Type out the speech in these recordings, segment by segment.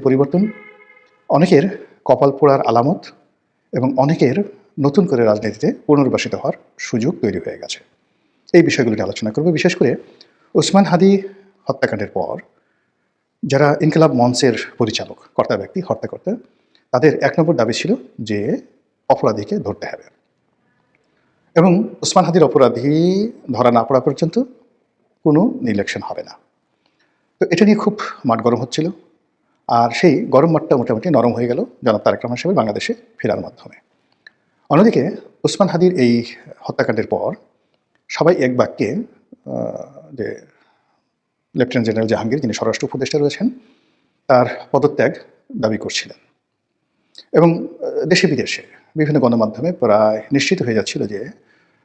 পরিবর্তন অনেকের কপাল পোড়ার আলামত এবং অনেকের নতুন করে রাজনীতিতে পুনর্বাসিত হওয়ার সুযোগ তৈরি হয়ে গেছে। এই বিষয়গুলো নিয়ে আলোচনা করব। বিশেষ করে ওসমান হাদি হত্যাকাণ্ডের পর যারা ইনকিলাব মঞ্চের পরিচালক, কর্তা ব্যক্তি হত্যাকর্তা তাদের এক নম্বর দাবি ছিল যে অপরাধীকে ধরতে হবে। এবং ওসমান হাদির অপরাধী ধরা না পড়া পর্যন্ত কোনো নির্লেকশন হবে না। তো এটা নিয়ে খুব মাঠ গরম হচ্ছিল। আর সেই গরম মাঠটা মোটামুটি নরম হয়ে গেল জনাব তারেক রহমান সাহেব বাংলাদেশে ফেরার মাধ্যমে। অন্যদিকে ওসমান হাদির এই হত্যাকাণ্ডের পর সবাই এক বাক্যে যে লেফটেন্যান্ট জেনারেল জাহাঙ্গীর যিনি স্বরাষ্ট্র উপদেষ্টা রয়েছেন, তার পদত্যাগ দাবি করছিলেন। এবং দেশে বিদেশে বিভিন্ন গণমাধ্যমে প্রায় নিশ্চিত হয়ে যাচ্ছিল যে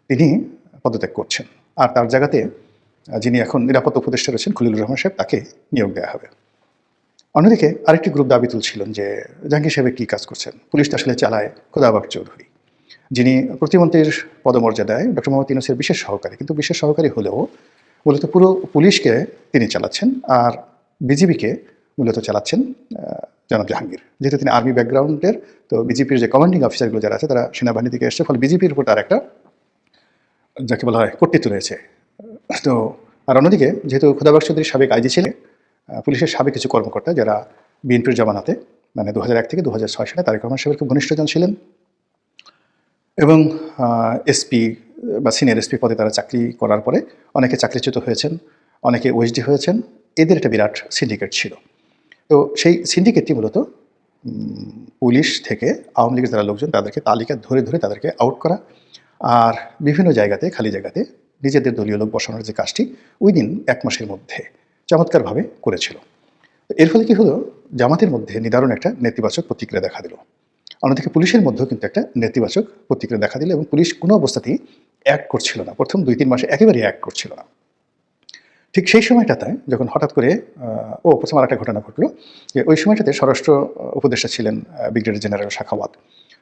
তিনি পদত্যাগ করছেন। আর তার জায়গাতে যিনি এখন নিরাপত্তা উপদেষ্টা রয়েছেন, খলিলুর রহমান সাহেব, তাকে নিয়োগ দেওয়া হবে। অন্যদিকে আরেকটি গ্রুপ দাবি তুলছিলেন যে জাহাঙ্গীর সাহেব কী কাজ করছেন। পুলিশ আসলে চালায়। খোদাবাক চৌধুরী। যিনি প্রতিমন্ত্রীর পদমর্যাদায় ডক্টর মোহাম্মদ ইউনুসের বিশেষ সহকারী, কিন্তু বিশেষ সহকারী হলেও মূলত পুরো পুলিশকে তিনি চালাচ্ছেন আর বিজিবিকে মূলত চালাচ্ছেন জনাব জাহাঙ্গীর। যেহেতু তিনি আর্মি ব্যাকগ্রাউন্ডের, তো বিজেপির যে কমান্ডিং অফিসারগুলো যারা আছে, তারা সেনাবাহিনী থেকে এসছে। ফলে বিজেপির উপর তার একটা, যাকে বলা হয় কর্তৃত্ব রয়েছে। তো আর অন্যদিকে, যেহেতু খুদাবাক চৌধুরী সাবেক আইজি ছিলেন পুলিশের সাবেক কিছু কর্মকর্তা যারা বিএনপির জমানাতে মানে দু থেকে দু সালে তারেক রহমান সাহেবের খুব ঘনিষ্ঠজন ছিলেন এবং এসপি, বা সিনিয়র এসপি পদে তারা চাকরি করার পরে অনেকে চাকরিচ্যুত হয়েছেন, অনেকে ওএসডি হয়েছেন, এদের একটা বিরাট সিন্ডিকেট ছিল। তো সেই সিন্ডিকেটটি মূলত পুলিশ থেকে আওয়ামী লীগের যারা লোকজন তাদেরকে তালিকা ধরে ধরে তাদেরকে আউট করা আর বিভিন্ন জায়গাতে, খালি জায়গাতে নিজেদের দলীয় লোক বসানোর যে কাজটি উইদিন এক মাসের মধ্যে চমৎকারভাবে করেছিল। এর ফলে কি হলো? জামাতের মধ্যে নিদারুণ একটা নেতিবাচক প্রতিক্রিয়া দেখা দিল। অন্যদিকে পুলিশের মধ্যেও কিন্তু একটা নেতিবাচক প্রতিক্রিয়া দেখা দিল এবং পুলিশ কোনো অবস্থাতেই অ্যাক্ট করছিল না। প্রথম দুই তিন মাসে একেবারেই অ্যাক্ট করছিল না। ঠিক সেই সময়টাতে যখন হঠাৎ করে ও প্রথম আর একটা ঘটনা ঘটলো যে ওই সময়টাতে স্বরাষ্ট্র উপদেষ্টা ছিলেন ব্রিগেডিয়ার জেনারেল শাখাওয়াত।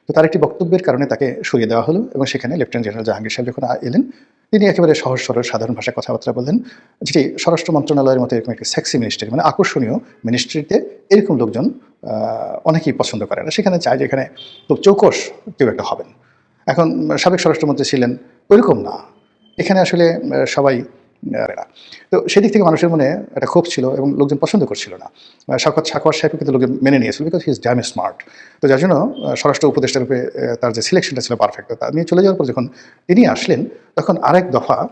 তো তার একটি বক্তব্যের কারণে তাকে সরিয়ে দেওয়া হলো এবং সেখানে লেফটেন্যান্ট জেনারেল জাহাঙ্গীর সাহেব যখন এলেন তিনি একেবারে সহজ সরল সাধারণ ভাষায় কথাবার্তা বললেন। যেটি স্বরাষ্ট্র মন্ত্রণালয়ের মতো এরকম একটি সেক্সি মিনিস্ট্রি মানে আকর্ষণীয় মিনিস্ট্রিতে এরকম লোকজন অনেকেই পছন্দ করে না। সেখানে চায় যে এখানে খুব চৌকস কেউ একটা হবেন। এখন সাবেক স্বরাষ্ট্রমন্ত্রী ছিলেন, ওইরকম না। এখানে আসলে সবাই না। তো সেদিক থেকে মানুষের মনে একটা ক্ষোভ ছিল এবং লোকজন পছন্দ করছিল না। আহ, শওকত সাহেবকে কিন্তু লোকজন মেনে নিয়েছিল because he is damn smart তো যার জন্য স্বরাষ্ট্র উপদেষ্টা রূপে তার যে সিলেকশনটা ছিল পারফেক্ট তা নিয়ে চলে যাওয়ার পর যখন তিনি আসলেন তখন আরেক দফা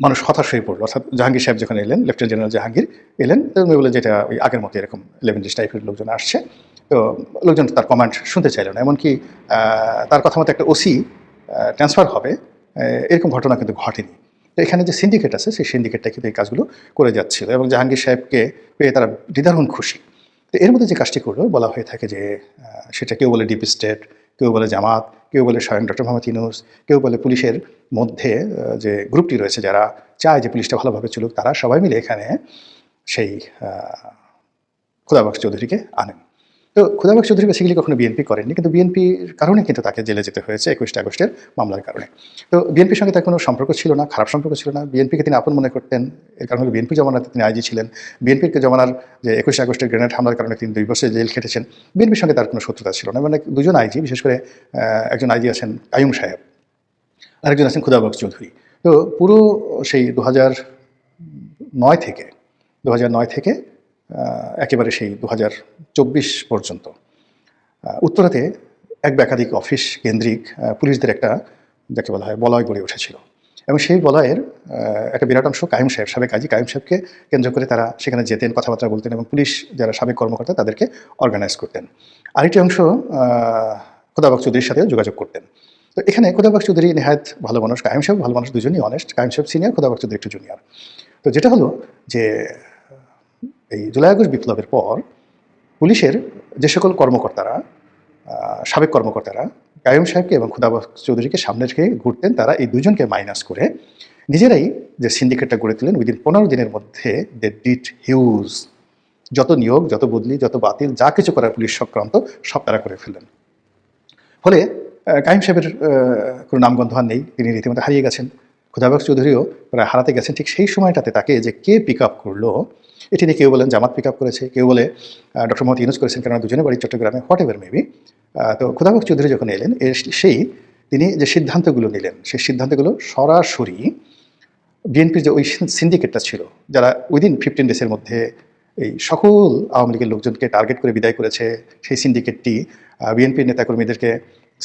মানুষ হতাশ হয়ে পড়ল। অর্থাৎ জাহাঙ্গীর সাহেব যখন এলেন লেফটেন্যান্ট জেনারেল জাহাঙ্গীর এলেন উনি বলে যেটা ওই আগের মতো এরকম লেভেন্ডিস টাইপের লোকজন আসছে। তো লোকজন তার কমান্ড শুনতে চাইল না। এমনকি তার কথা মতো একটা ওসি ট্রান্সফার হবে। এরকম ঘটনা কিন্তু ঘটেনি। এখানে যে সিন্ডিকেট আছে, সেই সিন্ডিকেটটা কিন্তু এই কাজগুলো করে যাচ্ছিল এবং জাহাঙ্গীর সাহেবকে পেয়ে তারা দ্বিধারণ খুশি। তো এর মধ্যে যে কাজটি করল, বলা হয়ে থাকে যে সেটা কেউ বলে ডিপ স্টেট কেউ বলে জামাত, কেউ বলে স্বয়ং ডক্টর মোহাম্মদ ইউনুস, কেউ বলে পুলিশের মধ্যে যে গ্রুপটি রয়েছে যারা চায় যে পুলিশটা ভালোভাবে চলুক, তারা সবাই মিলে এখানে সেই খুদাবাক্স চৌধুরীকে আনেন। তো খুদাবাক্স চৌধুরী বেসিক্যালি কখনো বিএনপি করেননি, কিন্তু বিএনপির কারণে কিন্তু তাকে জেলে যেতে হয়েছে একুশে আগস্টের মামলার কারণে। তো বিএনপির সঙ্গে তার কোনো সম্পর্ক ছিল না, খারাপ সম্পর্ক ছিল না। বিএনপিকে তিনি আপন মনে করতেন, এর কারণে বিএনপি জমানাতে তিনি আইজি ছিলেন। বিএনপির জমানার যে একুশে আগস্টের গ্রেনেড হামলার কারণে তিনি দুই বছর জেল খেটেছেন। বিএনপির সঙ্গে তার কোনো শত্রুতা ছিল না মানে দুজন আইজি, বিশেষ করে একজন আইজি আছেন কায়ুম সাহেব, আরেকজন আছেন খুদাবাক্স চৌধুরী। তো পুরো সেই দু নয় থেকে দু নয় থেকে একেবারে সেই দু পর্যন্ত। উত্তরাতে এক একাধিক অফিস কেন্দ্রিক পুলিশদের একটা যাকে বলা হয় বলয় গড়ে উঠেছিল। এবং সেই বলয়ের একটা বিরাট অংশ কায়েম সাহেব, সাবেক কাজী কায়েম সাহেবকে কেন্দ্র করে তারা সেখানে যেতেন, কথাবার্তা বলতেন এবং পুলিশ যারা সাবেক কর্মকর্তা তাদেরকে অর্গানাইজ করতেন। আরেকটি অংশ খোদাবাক চৌধুরীর সাথেও যোগাযোগ করতেন। তো এখানে খোদাবাক চৌধুরী নেহায়ত ভালো মানুষ, কায়েম সাহেব ভালো মানুষ, দুজনই অনেস্ট কায়েম সাহেব সিনিয়র খোদাবাক চৌধুরী একটু জুনিয়র তো যেটা হলো যে এই জুলাই আগস্ট বিপ্লবের পর পুলিশের যে সকল কর্মকর্তারা সাবেক কর্মকর্তারা, কায়ুম সাহেবকে এবং খুদাবাক চৌধুরীকে সামনে রেখে ঘুরতেন, তারা এই দুজনকে মাইনাস করে নিজেরাই যে সিন্ডিকেটটা গড়ে তুলেন উইদিন পনেরো দিনের মধ্যে দে ডিট হিউজ যত নিয়োগ, যত বদলি, যত বাতিল, যা কিছু করার পুলিশ সংক্রান্ত সব তারা করে ফেললেন। ফলে কাইম সাহেবের কোনো নামগন্ধ আর নেই, তিনি রীতিমতো হারিয়ে গেছেন। খুদাবাক চৌধুরীও প্রায় হারাতে গেছেন, ঠিক সেই সময়টাতে তাকে যে কে পিক আপ করল এটি নিয়ে কেউ বলেন জামাত পিক আপ করেছে, কেউ বলে ডক্টর মোহাম্মদ ইউনুস করেছেন কারণ দুজনে বাড়ি চট্টগ্রামে হোয়াট এভার মেবি তো খুদাবক চৌধুরী যখন এলেন এর সেই তিনি যে সিদ্ধান্তগুলো নিলেন, সেই সিদ্ধান্তগুলো সরাসরি বিএনপির যে ওই সিন্ডিকেটটা ছিল, যারা উইদিন ফিফটিন ডেসের মধ্যে এই সকল আওয়ামী লীগের লোকজনকে টার্গেট করে বিদায় করেছে, সেই সিন্ডিকেটটি বিএনপির নেতাকর্মীদেরকে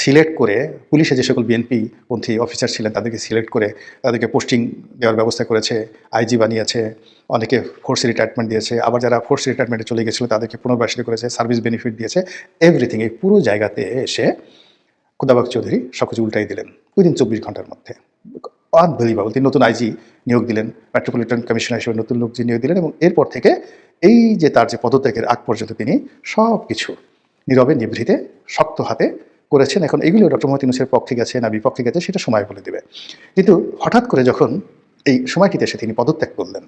সিলেক্ট করে পুলিশে যে সকল বিএনপি পন্থী অফিসার ছিলেন, তাদেরকে সিলেক্ট করে তাদেরকে পোস্টিং দেওয়ার ব্যবস্থা করেছে আইজি বানিয়েছে, অনেকে ফোর্স রিটায়ারমেন্ট দিয়েছে, আবার যারা ফোর্স রিটায়ারমেন্টে চলে গেছিল, তাদেরকে পুনর্বাসিত করেছে সার্ভিস বেনিফিট দিয়েছে এভরিথিং এই পুরো জায়গাতে এসে খুদাবাক চৌধুরী সব কিছু উল্টাই দিলেন উইদিন চব্বিশ ঘণ্টার মধ্যে। আনবিলিভাবল তিনি নতুন আইজি নিয়োগ দিলেন মেট্রোপলিটন কমিশনার হিসেবে নতুন লোক নিয়োগ দিলেন এবং এরপর থেকে এই যে তার যে পদত্যাগের আগ পর্যন্ত তিনি সব কিছু নীরবে নিভৃতে, শক্ত হাতে করেছেন, এখন এগুলো ডক্টর মোহাম্মদ ইউনুসের পক্ষে গেছে না বিপক্ষে গেছে, সেটা সময় বলে দেবে। কিন্তু হঠাৎ করে যখন এই সময়টিতে এসে তিনি পদত্যাগ করলেন,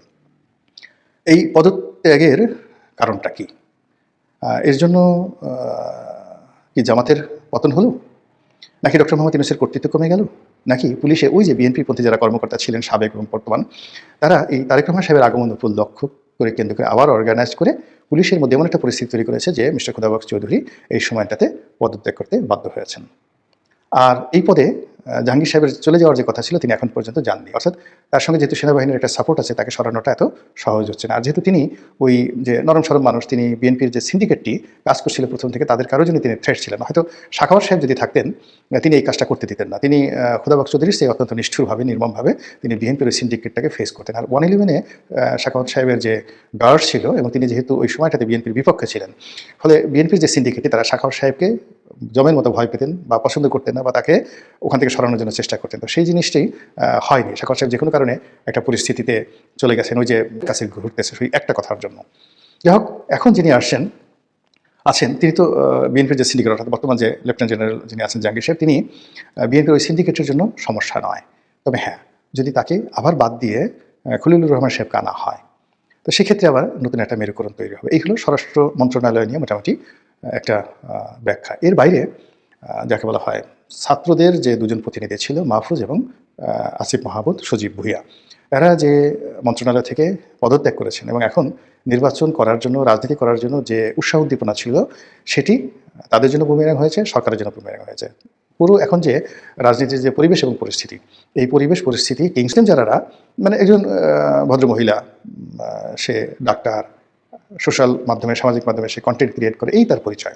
এই পদত্যাগের কারণটা কি? এর জন্য কি জামাতের পতন হলো? নাকি ডক্টর মোহাম্মদ ইউনুসের কর্তৃত্ব কমে গেল? নাকি পুলিশে ওই যে বিএনপি পন্থী যারা কর্মকর্তা ছিলেন, সাবেক এবং বর্তমান, তারা এই তারেক রহমান সাহেবের আগমন উপর লক্ষ্য করে কেন্দ্র করে আবার অর্গানাইজ করে পুলিশের মধ্যে এমন একটা পরিস্থিতি তৈরি করেছে যে মিস্টার খুদাবাক চৌধুরী এই সময়টাতে পদত্যাগ করতে বাধ্য হয়েছেন। আর এই পদে জাহাঙ্গীর সাহেবের চলে যাওয়ার যে কথা ছিল, তিনি এখন পর্যন্ত যাননি। অর্থাৎ তার সঙ্গে যেহেতু সেনাবাহিনীর একটা সাপোর্ট আছে, তাকে সরানোটা এত সহজ হচ্ছে না। আর যেহেতু তিনি ওই যে নরম সরম মানুষ, তিনি বিএনপির যে সিন্ডিকেটটি কাজ করছিল প্রথম থেকে, তাদের কারোর জন্য তিনি থ্রেট ছিলেন হয়তো শাখাওয়ার সাহেব যদি থাকতেন, তিনি এই কাজটা করতে দিতেন না। তিনি খুদাবাক চৌধুরীর সেই অত্যন্ত নিষ্ঠুরভাবে, নির্মমভাবে তিনি বিএনপির ওই সিন্ডিকেটটাকে ফেস করতেন। আর ওয়ান ইলেভেনে শাখাওয়াত সাহেবের যে গার্ড ছিল, এবং তিনি যেহেতু ওই সময়টাতে বিএনপির বিপক্ষে ছিলেন, ফলে বিএনপির যে সিন্ডিকেটটি তারা শাখাওয়াত সাহেবকে জমের মতো ভয় পেতেন বা পছন্দ করতেন না বা তাকে ওখান থেকে সরানোর জন্য চেষ্টা করতেন। তো সেই জিনিসটি হয়নি। শাখাওয়াত সাহেব যে কোনো কারণে একটা পরিস্থিতিতে চলে গেছেন, ওই যে কাছে ঘুরতেছে, সেই একটা কথার জন্য। যাই হোক, এখন যিনি আসছেন, আছেন, তিনি তো বিএনপির যে সিন্ডিকেট অর্থাৎ বর্তমান যে লেফটেন্যান্ট জেনারেল যিনি আছেন, জাহাঙ্গীর সাহেব, তিনি বিএনপির ওই সিন্ডিকেটের জন্য সমস্যা নয়। তবে হ্যাঁ যদি তাকে আবার বাদ দিয়ে খলিলুর রহমান সাহেবকে আনা হয়, তো সেক্ষেত্রে আবার নতুন একটা মেরুকরণ তৈরি হবে। এই হলো স্বরাষ্ট্র মন্ত্রণালয় নিয়ে মোটামুটি একটা ব্যাখ্যা। এর বাইরে যাকে বলা হয় ছাত্রদের যে দুজন প্রতিনিধি ছিল, মাহফুজ এবং আসিফ মাহমুদ, সজীব ভুইয়া, এরা যে মন্ত্রণালয় থেকে পদত্যাগ করেছেন এবং এখন নির্বাচন করার জন্য, রাজনীতি করার জন্য যে উৎসাহ উদ্দীপনা ছিল, সেটি তাদের জন্য বুমেরাং হয়েছে, সরকারের জন্য বুমেরাং হয়েছে। পুরো এখন যে রাজনীতির যে পরিবেশ এবং পরিস্থিতি, এই পরিবেশ, পরিস্থিতি কিংস্টন যারা মানে একজন ভদ্রমহিলা সে ডাক্তার সোশ্যাল মাধ্যমে সামাজিক মাধ্যমে সে কন্টেন্ট ক্রিয়েট করে এই তার পরিচয়।